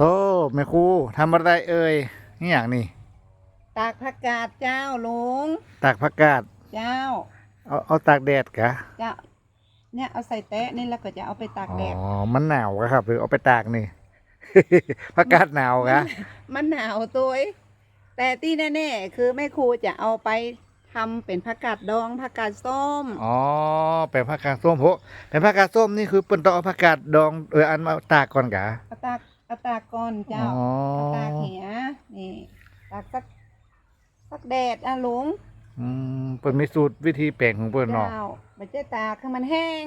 โอ้แม่ครูทำอะไรเอ่ยนี่อย่างนี่ตากผักกาดเจ้าลุงตากผักกาดเจ้า เอาเอาตากแดดกะเจ้าเนี่ยเอาใส่แตะนี่แล้วก็จะเอาไปตากอ๋แดดอมันหนาวกะครับหรือเอาไปตากนี่ ผักกาดหนาวกะมันหนาวตัวเองแต่ที่แน่ๆคือแม่ครูจะเอาไปทำเป็นผักกาดดองผักกาดส้ม อ๋อ เป็นผักกาดส้มโหเป็นผักกาดส้มนี่คือเปิ้นต้องเอาผักกาดดองเอออันมาตากก่อนกะเอาตาก เอาตากก่อนเจ้าอ๋อ เอาตากเหียนี่ตากสักสักแดดอะลุงอืมเปิ้นมีสูตรวิธีแปลงของเปิ้นเนาะเจ้ามันจะตากให้มันแห้ง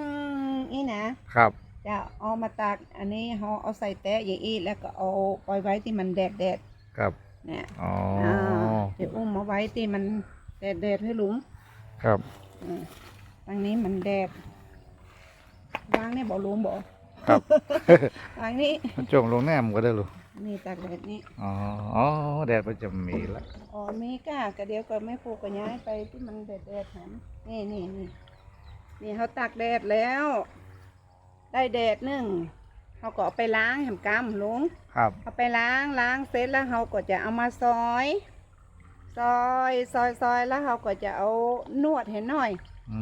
อีนะครับจะเอามาตากอันนี้เขาเอาใส่แตะอย่างอีแล้วก็เอาปล่อยไว้ที่มันแดดแดดครับๆเนี่ยอ๋ออ่าเดี๋ยวอุ้มมาไว้ที่มันแดดแดดๆให้ลุง ครับอ่าทางนี้มันแดดวางเนี่ยบอกลุงบอก ครับวางนี้มันจงลงแนมก็ได้ลูกนี่ตากแดดนี่อ๋ออ๋อแดดมันจะมีละอ๋อมีก้ากระเดียวก็ไม่ปลูกก็ย้ายไปที่มันแดดแดดๆหันนี่นี่นี่นี่เขาตากแดดแล้ว ได้แดดหนึ่งเขาก็เอาไปล้างแหมกำลุงครับเอาไปล้างล้างเสร็จแล้วเขาก็จะเอามาซอย ซอยซอยซอยแล้วเขาก็จะเอานวดเห็นหน่อย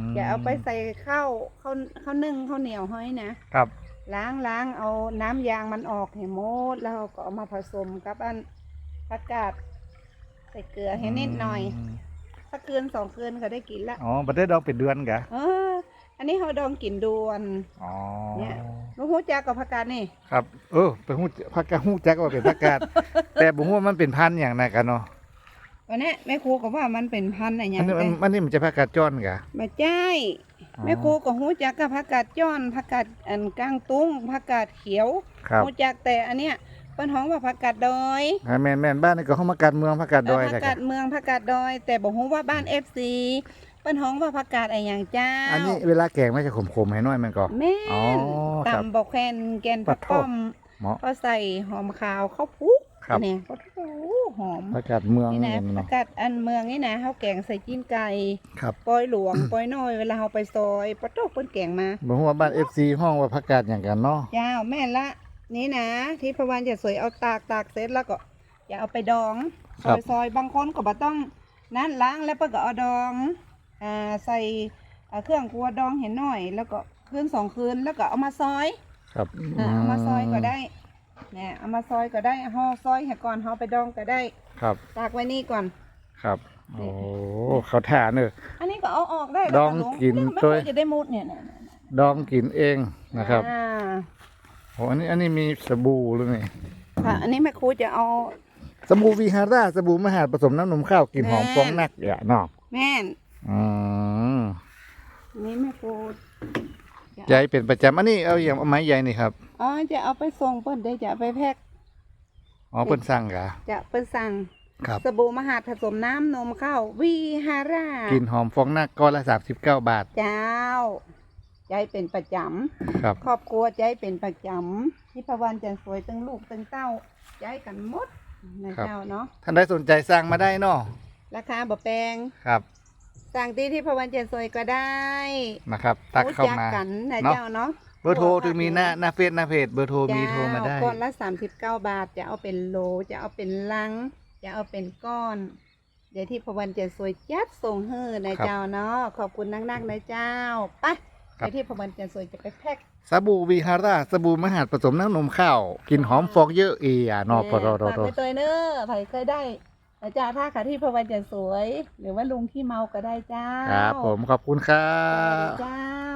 มอย่าเอาไปใส่ข้าวข้าวข้าวนึ่งข้าวเหนียวห้อยนะครับ ล้างล้างเอาน้ำยางมันออกให้หมดแล้วเราก็เอามาผสมกับอันผักกาดใส่เกลือให้นิดหน่อยสักคืนสองคืนก็ได้กินละอ๋อบัได้ดองเป็นเดือนกะเออ อันนี้เขาดองกินดวนอ๋อเนี่ยรู้หูจักกับผักกาดนี่ครับ เออเป็นหูผักกาดหูจักว่าเป็นผักกาดแต่บ่ฮู้ว่ามันเป็นพันธุ์อย่างไรกันเนาะวันนี้แม่ครูก็ว่ามันเป็นพันธุ์อะไรอย่าอันงนี้มันแต่มันนี่มันจะผักกาดจ้อนกะมาใช่ แม่ครูก็หูจักกับผักกาดจ้อนผักกาดอันก้างตุ้งผักกาดเขียวครับหูจักแต่อันเนี้ยเป็นห้องว่าผักกาดดอยอ่าแม่นแม่นบ้านนี่ก็เข้ามาการเมืองผักกาดดอยเผัแต่กกะกาดเมืองผักกาดดอย แต่บอกฮู้ว่าบ้านเอฟซีเป็นห้องว่าผักกาดอะไรอย่างเจ้า อันนี้เวลาแกงมันจะขมๆให้น้อยมันก็แม่อ๋อนครับตำบอกแคนแกนผักปะโถป้อมเหมาะก็ใส่หอมขาวข้าวพุกครับเนี่ยก็โอ้ หอมผักกาดเมืองนี่นี่นะผัเนาะกกาดอันเมืองนี่นะเขาแกงใส่จิ้นไก่ครับปอยหลวง ปอยน้อยเวลาเขาไปซอยปะโตเปิ้นแกงมาบ่ฮู้ว่าบ้าน FC ห้องว่าผักกาดอย่างกันเนาะเจ้าแม่นละ นี่นะ ที่พระวันจะสวยเอาตากตากเสร็จแล้วก็ อย่าเอาไปดองซอยซอยบางคนก็บ่ต้องนั้นล้างแล้วเปิ้นก็เอาดองอ่าใส่อ่าเครื่องครัวดองเห็นหน่อย แล้วก็คืนสองคืนแล้วก็เอามาซอยครับอ่าเอามาซอยก็ได้ เนี่ยเอามาซอยก็ได้ห่อซอยให้ก่อนห่อไปดองก็ได้ ครับ ตากไว้นี่ก่อน ครับ โอ้เขาท่าเนอะอันนี้ก็เอาออกได้ดองแล้วกินเยไม่ตัค่อยวจะได้มุดเนี่ยเนี่ยเนี่ยดองกินเองนะครับอ่าโอ้อันนี้อันนี้มีสบู่หรือไงค่ะ อันนี้แม่ครูจะเอาสบู่วีฮาร่าสบู่มหาดผสมน้ำนมข้าวกลิ่นหอมแม่ฟองนักอย่าเนาะแม่นอืมอันนี้แม่ครูจะใจเป็นประจำอันนี้เอาอย่างเอาไม้ใหญ่นี่ครับ อ๋อจะเอาไปส่งเปิ้นได้จะเอาไปแพ็คอ๋อเปิ้นสั่งกะจะเปิ้นสั่งครับสบู่มหาดผสมน้ำนมข้าววีฮาร่ากลิ่นหอมฟองนักก้อนละสามสิบเก้าบาท เจ้าใจเป็นประจครับำครอบครัวใจเป็นประจำที่พระวันจันทร์สวยตั้งลูกตั้งเต้าใจกันหมดนะเจ้าเนาะท่านได้สนใจสั่งมาได้เนาะราคาบ่แพงครับสั่งที่ที่พระวันจันทร์สวยก็ได้นะครับ ตักเข้ามารู้จักันนะเนาะเจ้าเนาะ เบอร์โทรถึงมีหน้าหน้าเฟซหน้าเพจเบอร์โทรมีโทรมาได้ก้อนละสามสิบเก้าบาท จะเอาเป็นโล จะเอาเป็นลัง จะเอาเป็นก้อน เดี๋ยวที่พระวันจะสวยจัดส่งเฮ้อนะครับเจ้าเนาะขอบคุณนักๆนะเจ้าไปครับเดี๋ยวที่พระวันจะสวยจะไปแพ็คสบู่วีฮาร่าสบู่มหาดผสมน้ำนมข้าวกลิ่นหอมฟองเยอะเอียเนอปรรฝากไปตัวเนอะไผเคยได้นะจ้าถ้าค่ะที่พระวันจะสวย หรือว่าลุงขี้เมาก็ได้เจ้าครับผมขอบคุณครัสวัสบดีเจ้า